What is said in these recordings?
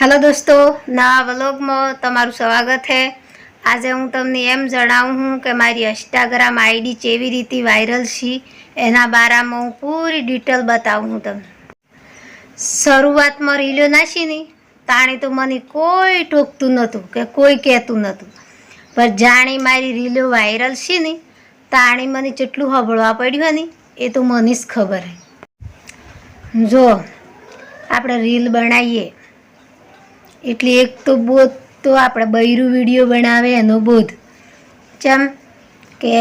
Hello દોસ્તો, નવા વ્લોગમાં તમારું સ્વાગત છે. આજે હું તમને એમ જણાવું છું કે મારી ઇન્સ્ટાગ્રામ આઈડી કેવી રીતે વાયરલ છે, એના બારામાં હું પૂરી ડિટેલ બતાવું હું તમને. શરૂઆતમાં રીલો નાખી ને, તાણી તો મને કોઈ ટોકતું નહોતું કે કોઈ કહેતું નહોતું. પણ જાણે મારી રીલો વાયરલ છે ને, તાણે મને જેટલું હબળવા પડ્યું ને, એ તો મને જ ખબર જો, આપણે રીલ બનાવીએ. એટલે એક તો બોધ તો આપણે બૈરું વીડિયો બનાવે એનો બોધ. ચમ કે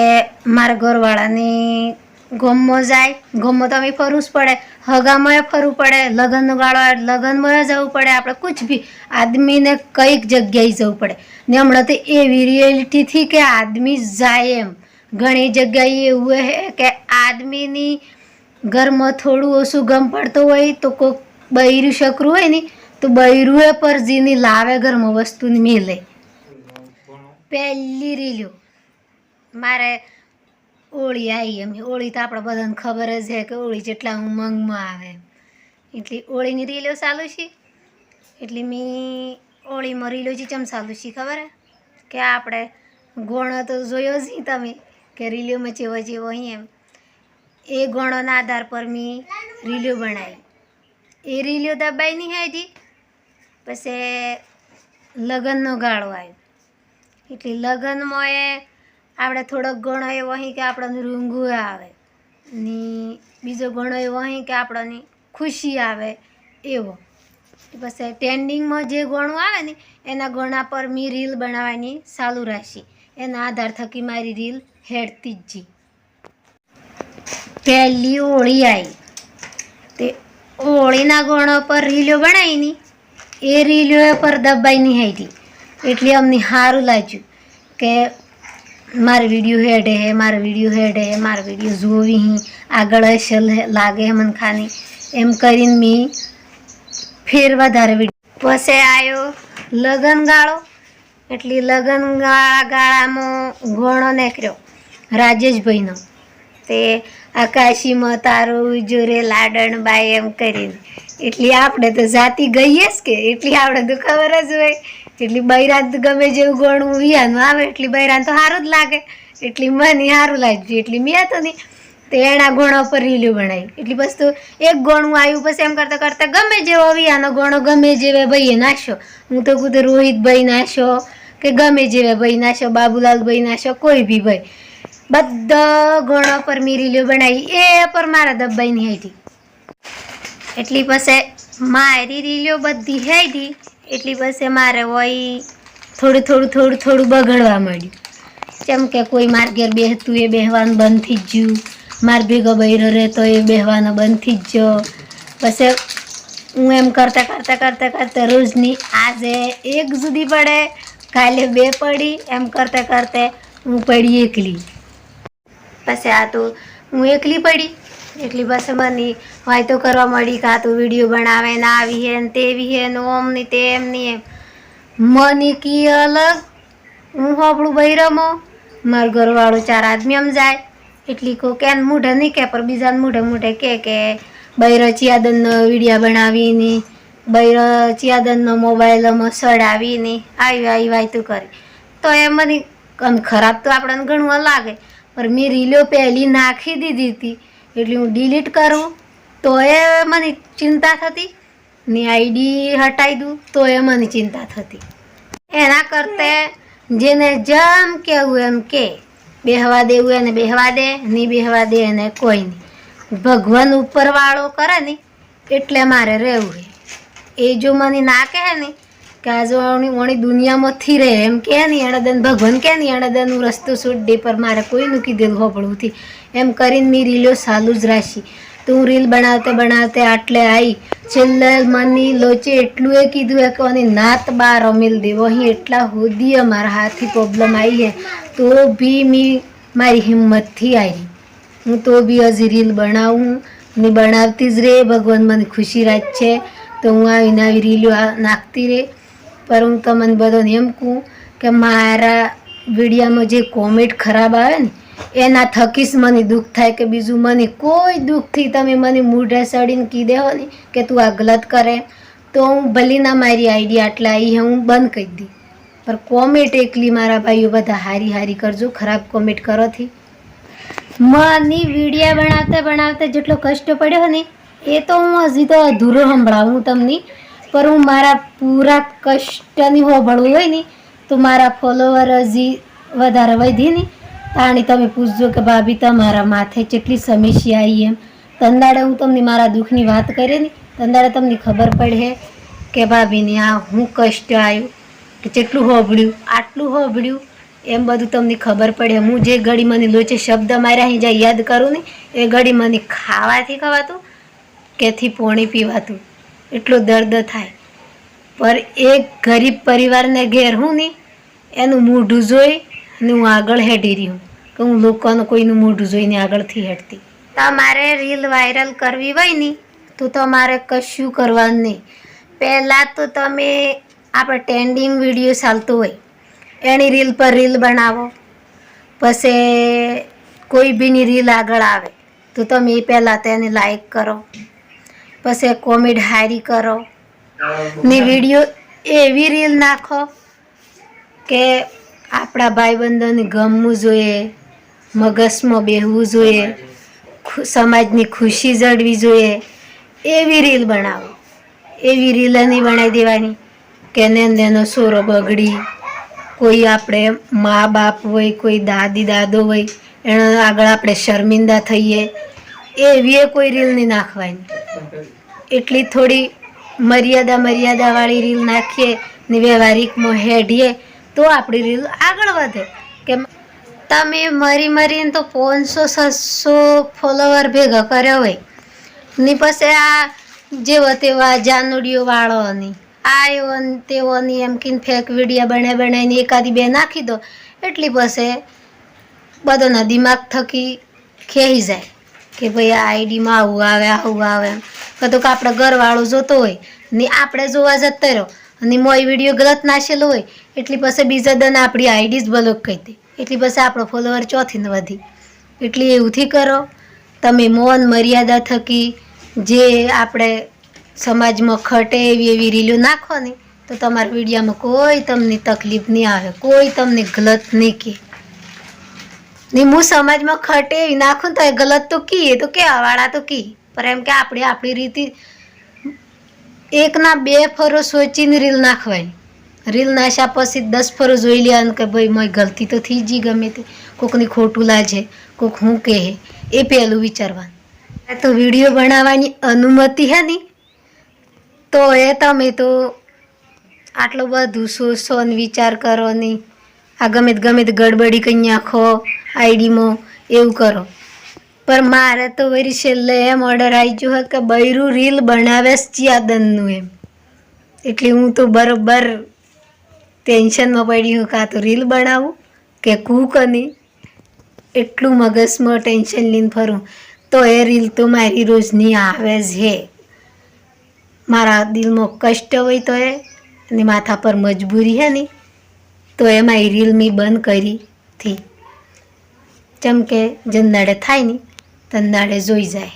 મારા ઘરવાળાની ગમમાં જાય ગમમાં તમે ફરવું જ પડે હગામાં ફરવું પડે લગ્નનો ગાળો લગ્નમાં જવું પડે, આપણે કુછ બી આદમીને કંઈક જગ્યાએ જવું પડે. ને હમણાં તો એવી રિયાલિટીથી કે આદમી જાય એમ. ઘણી જગ્યાએ એવું હે કે આદમીની ઘરમાં થોડું ઓછું ગમ પડતું હોય તો કોઈક બૈરું શકરું હોય ને તો બૈરુએ પર જીની લાવે ઘરમાં વસ્તુની મેલે. પહેલી રીલ્યો. મારે ઓળી આવી એમ. ઓળી તો આપણે બધાને ખબર જ છે કે ઓળી જેટલા ઉમંગમાં આવે એટલે ઓળીની રીલો ચાલુ છે. એટલે મેં ઓળીમાં રીલો છે ચમ ચાલુ છે ખબર કે આપણે ગોણો તો જોયો જ તમે, કે રીલોમાં જેવો જેવો એમ. એ ગોણોના આધાર પર મેં રીલો બનાવી એ રીલ્યો દબાઈ નહીં હતી પછી લગ્નનો ગાળો આવ્યો. એટલે લગ્નમાં એ આપણે થોડોક ઘણો એવો અહીં કે આપણને રૂંગું આવે. ને બીજો ઘણો એવો અહીં કે આપણને ખુશી આવે એવો. પછી ટ્રેન્ડિંગમાં જે ગણું આવે ને, એના ગણા પર મેં રીલ બનાવવાની ચાલુ રાખી. એના આધાર થકી મારી રીલ હેડતી જી. પહેલી ઓળી આવી. તે ઓળીના ગોણો પર રીલો બનાવીની એ રીલો પર દબાઈ નહીં હતી એટલે અમને સારું લાગ્યું કે મારો વીડિયો હેડે હે, મારો વીડિયો હેડે હે, મારો વીડિયો જોવી હી, આગળ હશે લાગે હે મને ખાની એમ કરીને મેં ફેર વધારે વીડિયો. પછી આવ્યો લગન ગાળો. એટલે લગન ગાળા ગાળામાં ઘોણો નીકળ્યો, રાજેશભાઈનો. તે આકાશીમાં તારું જોરે લાડણ બાય એમ કરીને. એટલે આપણે તો જાતિ ગઈએ જ કે એટલી આપણે તો ખબર જ હોય. એટલી બૈરાન તો ગમે જેવું ગણું વિયાનું આવે, એટલી બૈરાન તો સારું જ લાગે. એટલી મને સારું લાગ્યું એટલી મેં તો નહીં તો એના ગોણો પર રીલું બનાવી એટલી બસ તો એક ગોણું આવ્યું, પછી એમ કરતાં કરતાં ગમે જેવો વિયાનો ગોણો, ગમે જેવે ભાઈએ નાખ્યો. હું તો કુદે રોહિતભાઈ નાખ્યો કે ગમે જેવે ભાઈ નાખ્યો, બાબુલાલભાઈ નાખ્યો, કોઈ બી ભાઈ. બધા ગોણો પર મેં રીલું બનાવી. એ પર મારા દબાઈ નહીં હતી એટલી પાસે મારી રીલ્યો બધી હેડી, એટલી પાસે મારે હોય થોડું થોડું થોડું થોડું બગડવા માંડ્યું. જેમ કે કોઈ માર ઘેર બેહતું એ બેહવાનું બંધ થઈ ગયું. માર ભેગો બૈરો રહેતો એ બેહવાનો બંધ થઈ ગયો. પછી હું એમ કરતાં કરતાં કરતાં કરતાં રોજની આજે એક જુદી પડે, કાલે બે પડી, એમ કરતાં કરતાં હું પડી એકલી. પછી આ તો હું એકલી પડી. એટલી બસ બની વાયતો કરવા મળી કે આ તો વીડિયો બનાવે ને આવી હે ને તેવી હે ને ઓમની તેમ ની એમ. મને કી અલગ હું હોપડું બૈરમો મારો ઘરવાળો ચાર આદમી આમ જાય. એટલી કો કે મૂઢે નહીં કે પર બીજાને મૂઢે મૂઢે કે કે બૈર ચિયાદનનો વિડીયા બનાવીને, બૈર ચિયાદનનો મોબાઈલમાં સડાવીને આવી આવી વાયતું કરી. તો એ મને ખરાબ તો આપણને ઘણું લાગે, પણ મેં રીલો પહેલી નાખી દીધી હતી. એટલે હું ડિલીટ કરું, તો એ મને ચિંતા થતી. ને આઈડી હટાવી દઉં, તો એ મને ચિંતા થતી. એના કરતે જેને જેમ કહેવું એમ કે, બેહવા દેવું એને બેહવા દે, નહીં બેહવા દે એને કોઈ નહીં. ભગવાન ઉપરવાળો કરે ને, એટલે મારે રહેવું એ જો મને ના કહે ને કે આ જો ઓણી ઓણી દુનિયામાંથી રહે, એમ કે નહીં એણદન ભગવાન કે નહીં એણદનનું રસ્તો છોડ દે પર મારે કોઈનું કીધેલું હોપડુંથી એમ કરીને મેં રીલો સાલું જ રાખી. તો હું રીલ બનાવતે બનાવતે આટલે આવી છેલ્લે મની લોચે એટલું એ કીધું એ કે ઓની નાત બાર અમેલ દેવો. અહીં એટલા હોદી મારા હાથથી પ્રોબ્લેમ આવી હે. તો બી મી મારી હિંમતથી આવી હું તો બી હજી રીલ બનાવું ને બનાવતી જ રે ભગવાન મને ખુશી રાખશે તો હું આવીને આવી રીલો નાખતી રહે. પર હું તમને બધાને એમ કહું કે મારા વિડીયામાં જે કોમેન્ટ ખરાબ આવે ને, એના થકીશ મને દુઃખ થાય કે બીજું મને કોઈ દુઃખથી તમે મને મૂઢે સડીને કી દેવો ને કે તું આ ગલત કરે, તો હું ભલી ના મારી આઈડિયા આટલા આવી હું બંધ કરી દી. પણ કોમેન્ટ એકલી મારા ભાઈઓ બધા હારી હારી કરજો, ખરાબ કોમેન્ટ કરોથી મને વિડીયા બનાવતા બનાવતા જેટલો કષ્ટ પડ્યો ને, એ તો હું હજી તો અધૂરો સંભળાવું તમને. પર હું મારા પૂરા કષ્ટની હોભળવું હોય ને, તો મારા ફોલોવર હજી વધારે વધી ને. તાણી તમે પૂછજો કે ભાભી, તમારા માથે કેટલી સમસ્યા આવી એમ. તંદાડે હું તમને મારા દુઃખની વાત કરી ને, તંદાડે તમને ખબર પડે કે ભાભીને આ હું કષ્ટ આવ્યું કે કેટલું હોભળ્યું, આટલું હોભળ્યું, એમ બધું તમને ખબર પડે હું. જે ઘડી મને લોચે શબ્દ માર્યા અહીં જ્યાં યાદ કરું ને, એ ઘડી મને ખાવાથી ખવાતું, કેથી પોણી પીવાતું. એટલું દર્દ થાય. પર એક ગરીબ પરિવારને ઘેર હું નહીં એનું મોઢું જોઈ અને હું આગળ હેડી રહી હું. કે હું લોકોનું કોઈનું મોઢું જોઈને આગળથી હેડતી. તમારે રીલ વાયરલ કરવી હોય ને, તો તમારે કશું કરવાનું નહીં. પહેલાં તો તમે આપણે ટ્રેન્ડિંગ વીડિયો ચાલતો હોય, એની રીલ પર રીલ બનાવો. પછી કોઈ બીની રીલ આગળ આવે, તો તમે એ પહેલાં તેને લાઈક કરો. પછી કોમેડ હારી કરો. ને વીડિયો એવી રીલ નાખો કે આપણા ભાઈબંધોને ગમવું જોઈએ, મગજમાં બેહવું જોઈએ સમાજની ખુશી જળવી જોઈએ, એવી રીલ બનાવો. એવી રીલ નહીં બનાવી દેવાની કે નેનો સોરો બગડી, કોઈ આપણે મા બાપ હોય, કોઈ દાદી દાદો હોય, એના આગળ આપણે શર્મિંદા થઈએ, એવી કોઈ રીલ નહીં નાખવાની. એટલી થોડી મર્યાદા મર્યાદાવાળી રીલ નાખીએ ને વ્યવહારિકમાં હેડીએ તો આપણી રીલ આગળ વધે. કે તમે મરી મરીને તો પાંચસો છસો ફોલોવર ભેગા કર્યા હોય. ને પછી આ જેવો તેવા જાનુડીઓ વાળોની આયો એવો તેઓની એમ કીને ફેક વિડીયા બનાવી બનાવીને એકાદી બે નાખી દો, એટલી પછી બધાના દિમાગ થકી ખેહી જાય કે ભાઈ આ આઈડીમાં આવું આવે આવું આવે. કતો કે આપણે ઘરવાળો જોતો હોય, ને આપણે જોવા જતો રહ્યો, અને મોય વીડિયો ગલત નાખેલો હોય, એટલી પાસે બીજા દન આપણી આઈડી જ બ્લોક કહી દે. એટલી પાસે આપણો ફોલોવર ચોથી ને વધી. એટલે એવુંથી કરો, તમે મૌન મર્યાદા થકી જે આપણે સમાજમાં ખટે એવી એવી રીલો નાખો ને, તો તમારા વિડીયામાં કોઈ તમને તકલીફ નહીં આવે, કોઈ તમને ગલત નહીં કહે. ને હું સમાજમાં ખટે એવી નાખું તો એ ગલત તો કીએ, તો કહેવાવાળા તો કી પર એમ કે આપણે આપણી રીતે એકના બે ફરો સોચીને રીલ નાખવાની. રીલ નાખ્યા પછી દસ ફરો જોઈ લેવાનું કે ભાઈ મારી ગલતી તો થઈ જી ગમે તે. કોકની ખોટું લાજે, કોક હું કહે, એ પહેલું વિચારવાનું. તો વીડિયો બનાવવાની અનુમતિ હે ને. તો એ તમે તો આટલો બધું સોચો ને વિચાર કરો નહીં આ ગમે ગમે તે ગડબડી કંઈ નાખો આઈડીમાં, એવું કરો. પણ મારે તો વરી છેલ્લે એમ ઓર્ડર આવી ગયો હતો કે બૈરું રીલ બનાવે ચિયાદનનું એમ. એટલે હું તો બરોબર ટેન્શનમાં પડી હું કાં તો રીલ બનાવું કે કૂકની એટલું મગજમાં ટેન્શન લઈને ફરું. તો એ રીલ તો મારી રોજની આવે જ હે. મારા દિલમાં કષ્ટ હોય તો એ અને માથા પર મજબૂરી હે ને, તો એ રીલ મેં બંધ કરી હતી. જેમ કે થાય ને તંદાડે જોઈ જાય.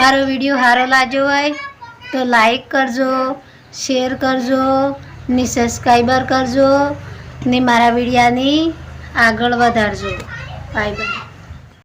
મારો વીડિયો સારો લાગ્યો હોય તો લાઈક કરજો શેર કરજો, ને સબસ્ક્રાઈબર કરજો, ને મારા વિડીયાની આગળ વધારજો. Bye bye